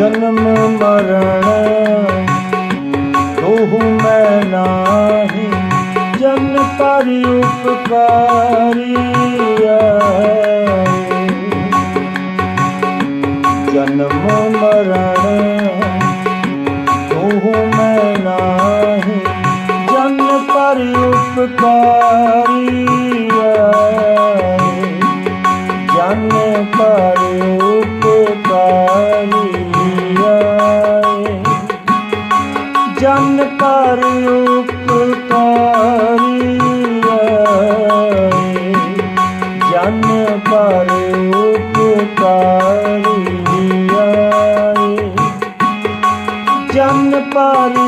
ਜਨਮ ਮਰਨ ਤੋਹ ਮੈਂ ਨਾਹੀ, ਜਨ ਕਰ ਉਪਕਾਰੀਆ ਜਨਮ ਮਰਨ ਤੋਹ ਮੈਂ ਨਾਹੀ, ਜਨ ਕਰ ਉਪਕਾਰੀਆ ਜਨ ਕਰ ਉਪਕਾਰੀਆ ਜਨ ਪਰ ਉਪਕਾਰੀ ਜਨ ਪਰ ਉਪਕਾਰੀ ਜਨ ਪਰ